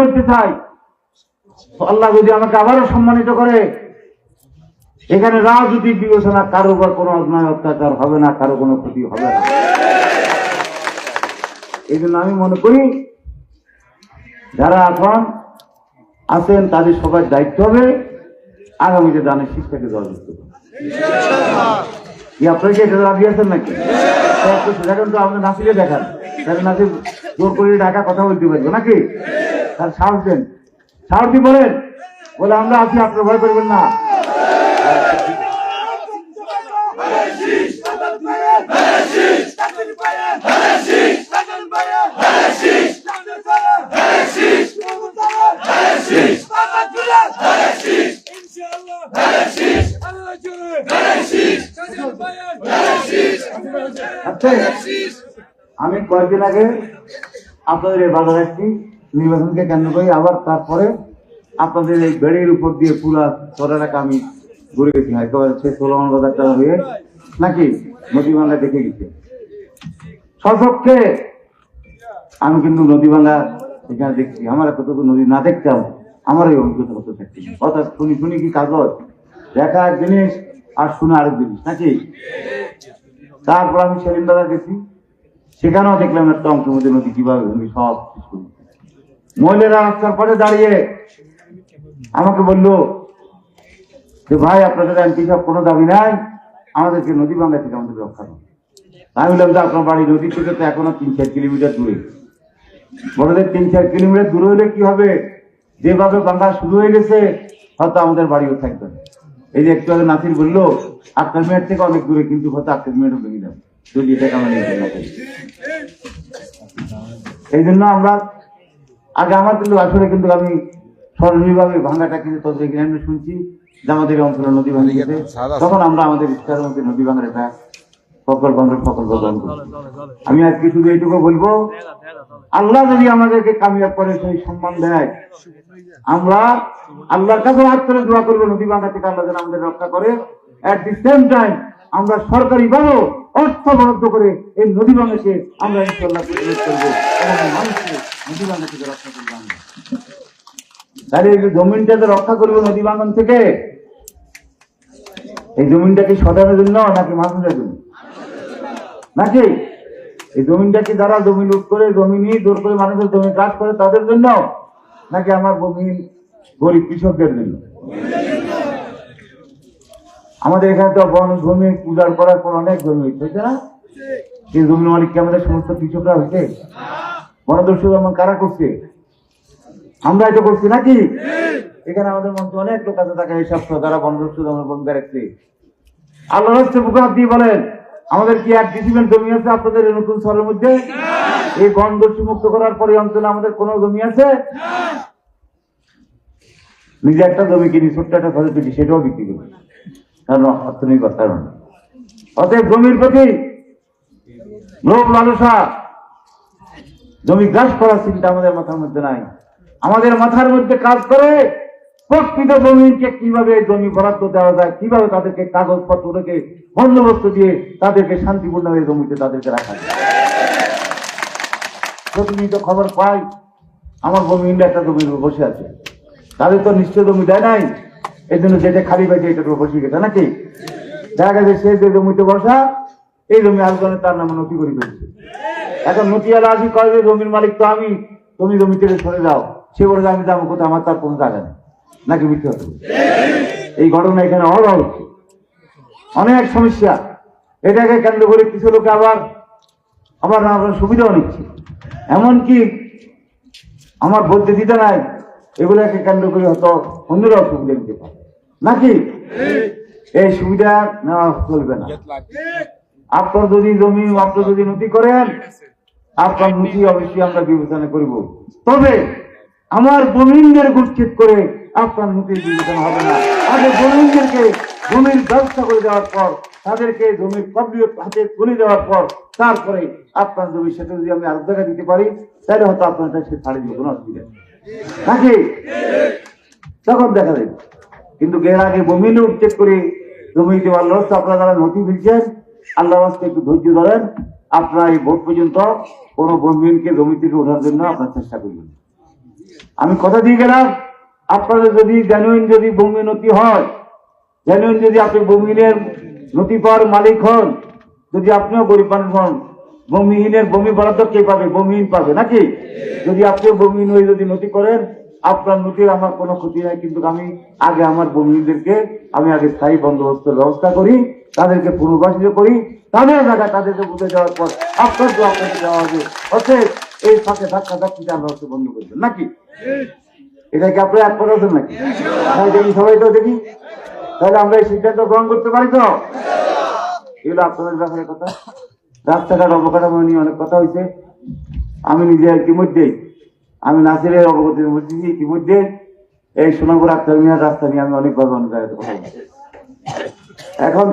করতে চাই। আল্লাহ যদি আমাকে আবারও সম্মানিত করে, এখানে রাজনৈতিক বিবেচনা কারও উপর কোনো অন্যায় অত্যাচার হবে না, কারও কোনো ক্ষতি হবে না। এই জন্য আমি মনে করি, যারা এখন আছেন, তাদের সবার দায়িত্ব হবে আগামীতে দানের শিক্ষাকে যেতে কি আপনারা কি এটা রাজি আছেন নাকি? দেখেন তো, আমাদের নাসিরে দেখান। তাহলে নাসির জোর করে ঢাকা কথা বলতে পারব, নাকি? তার সাহস দেন। সাহস দিয়ে বলেন, বলে আমরা আছি, আপনার ভয় করবেন না। আচ্ছা আমি কয়েকদিন আগে আপনাদের বাজার একটি নির্বাচনকে কেন্দ্র করে আবার তারপরে আপনাদের এই বেড়ির উপর দিয়ে পুরা এলাকা আমি ঘুরে গেছি একেবারে সে সোলমান বাজারটা হয়ে নাকি নদী বাংলা দেখে গেছে। সশক্ষে আমি কিন্তু নদী বাংলা এখানে দেখছি। আমার এতটুকু নদী না দেখতাম আমার এই অভিজ্ঞতা হতে থাকছে। অর্থাৎ শুনি শুনি কি কাগজ? দেখা এক জিনিস আর শুনে আরেক জিনিস, নাকি? তারপর আমি সেলিম দাদা গেছি। সেখানেও দেখলাম একটা অংশ মধ্যে নদী কীভাবে সব দিচ্ছে। মহিলারা রাস্তার পরে দাঁড়িয়ে আমাকে বলল যে, ভাই, আপনাদের এমপি সব কোনো দাবি নাই, আমাদেরকে নদী বাংলা থেকে আমাদের রক্ষা করুন। আমি বললাম যে আপনার বাড়ি নদী থেকে তো এখনও তিন চার কিলোমিটার দূরে। বড়দের তিন চার কিলোমিটার দূরে হলে কি হবে? যেভাবে বাংলা শুরু হয়ে গেছে, হয়তো আমাদের বাড়িও থাকবে। এই যে একটু আগে নাসির বলল আটটা মিনিট থেকে অনেক দূরে, কিন্তু হয়তো আটটা মিনিটও ভেঙে যাবে। যদি এটাকে আমরা নিয়ে না এই জন্য আমরা আগে আমার কিন্তু আসলে কিন্তু আমি সরকারিভাবে ভাঙাটা কিন্তু তোদের আমি শুনছি যে আমাদের অঞ্চলে নদী ভাঙে গেছে তখন আমরা আমাদের ইচ্ছার মধ্যে নদী ভাঙাটা প্রকল্প আমরা প্রকল্প গ্রহণ করি আমি আজকে শুধু এইটুকু বলব আল্লাহ যদি আমাদেরকে কামিয়াব করে সেই সম্মান দেয়। আমরা আল্লাহর কাছে হাত করে দোয়া করব নদী বাংলা থেকে আল্লাহ যেন আমাদের রক্ষা করে। অ্যাট দি সেম টাইম আমরা সরকারি ভাবে অর্থ বরাদ্দ করে এই নদী বাংলাকে আমরা ইনশাল্লাহ করব। নদী বাংলা থেকে রক্ষা করব আমরা। তাহলে এই যে জমিনটাকে রক্ষা করব নদী বাগান থেকে, এই জমিনটাকে সদানোর জন্য নাকি মানুষের জন্য? নাকি? এই জমিনটাকে যারা জমি লুট করে, জমি নিয়ে জোর করে মানুষের জমি কাজ করে তাদের জন্য, নাকি আমার জমি গরিব কৃষকদের জন্য? আমাদের এখানে তো বন জমি পূজার করার পর অনেক জমি হয়েছে না? এই জমি মালিককে আমাদের সমস্ত কৃষকরা হয়েছে? বনদস্যু যেমন কারা করছে? আমরা এটা করছি নাকি? এখানে আমাদের মধ্যে অনেক লোক আছে, তাকে এইসব যারা বনদস্যু যেমন ভূমিকা রাখছে। আল্লাহ হচ্ছে বুকে হাত দিয়ে বলেন, আমাদের কি এক ডিসিমেন্ট জমি আছে আপনাদের নতুন শহরের মধ্যে? এই বনদস্যু মুক্ত করার পরে অঞ্চলে আমাদের কোনো জমি আছে? নিজে একটা জমি কিনি, ছোট্ট একটা ঘরে কিনি সেটাও বিক্রি করি। অর্থনৈতিক কারণ অতএব জমির প্রতি লোভ, লালসা, জমি গ্রাস করার চিন্তা আমাদের মাথার মধ্যে নাই। আমাদের মাথার মধ্যে কাজ করে প্রকৃত জমিকে কীভাবে জমি বরাদ্দ দেওয়া যায়, কীভাবে তাদেরকে কাগজপত্র রেখে বন্দোবস্ত দিয়ে তাদেরকে শান্তিপূর্ণ হয়ে জমিতে তাদেরকে রাখা যায়। প্রতিনিয়ত খবর পাই, আমার জমি ইন্ডিয়া একটা জমির বসে আছে। তাদের তো নিশ্চয় জমি দেয় নাই। এই জন্য যেটা খালি পাইছে এটার উপর বসে গেছে, নাকি? দেখা গেছে সে যে জমিতে বসা, এই জমি আলগনে তার নামে নথি করে ফেলছে। এখন নথিয়ালা আসি, কয় যে জমির মালিক তো আমি, তুমি জমি থেকে সরে যাও। সে বলে আমি যাব কোথাও আমার তার কোনো জায়গা নেই। নাকি মিথ্যে এই ঘটনা এখানে অহরহ হচ্ছে। অনেক সমস্যা। এটাকে কেন্দ্র করে কিছু লোকে আবার আবার নানা সুবিধাও নিচ্ছে। এমনকি আমার বলতে দিতে নাই, এগুলোকে কেন্দ্র করে হয়তো অন্যরাও সুবিধা নিতে পারে। নাকি? এই সুবিধা নেওয়া চলবে না। আপনার যদি জমি আপনার যদি নথি করেন আপনার নথি অবশ্যই আমরা বিবেচনা করব। তবে আমার জমিনদের গুচ্ছেদ করে আপনার নথির বিবেচনা হবে না। আগে জমিনদেরকে জমির ব্যবস্থা করে দেওয়ার পর তাদেরকে জমির কবলিয়ত হাতে তুলে দেওয়ার পর তারপরে আপনার জমি সেটা যদি আমি আরেক জায়গায় দিতে পারি তাহলে হয়তো আপনার কাছে ছাড়ে দিব কোনো অসুবিধা নাকি? তখন দেখা যাবে। কিন্তু এর আগে জমি উচ্ছেদ করে জমি লস আপনারা যারা নথি ফেলছেন আল্লাহ একটু ধৈর্য ধরেন, আপনারা এই ভোট পর্যন্ত কোনো বন্ধুকে জমি থেকে ওঠার জন্য আপনার চেষ্টা করবেন। আমি কথা দিয়ে গেলাম, আপনাদের যদি জেনুইন যদি ভূমি নথি হয় জেনুইন যদি আপনি ভূমিহীনের নথি পাওয়ার মালিক হন, যদি আপনিও গরিব মানুষ হন, ভূমিহীনের ভূমি বরাদ্দ কে পাবে? ভূমিহীন পাবে নাকি? যদি আপনিও ভূমিহীন হয়ে যদি নথি করেন আপনার নথির আমার কোনো ক্ষতি নাই, কিন্তু আমি আগে আমার ভূমিহীনদেরকে আমি আগে স্থায়ী বন্দোবস্তের ব্যবস্থা করি, তাদেরকে পুনর্বাসিত করি তাদের জায়গায় তাদেরকে বুঝে দেওয়ার পর আপনার তো আপনাকে দেওয়া হবে। অতএব এই ফাঁকে ধাক্কা ধাক্কিটা আমরা হচ্ছে বন্ধ করবেন নাকি? এটা কি আপনারা এক কথা নাকি? দেখি, সবাই তো দেখি। তাহলে আমরা এই সিদ্ধান্ত গ্রহণ করতে পারি তো? এগুলো আপনাদের ব্যাপারে কথা। রাস্তাঘাট অবকাঠামো নিয়ে অনেক কথা হয়েছে। আমি নিজে ইতিমধ্যেই আমি নাসিরের অবগতি বুঝেছি ইতিমধ্যে এই সোনাপুর আক্তার মিয়ার রাস্তা নিয়ে আমি অনেকভাবে অনেক জায়গায় কথা এখন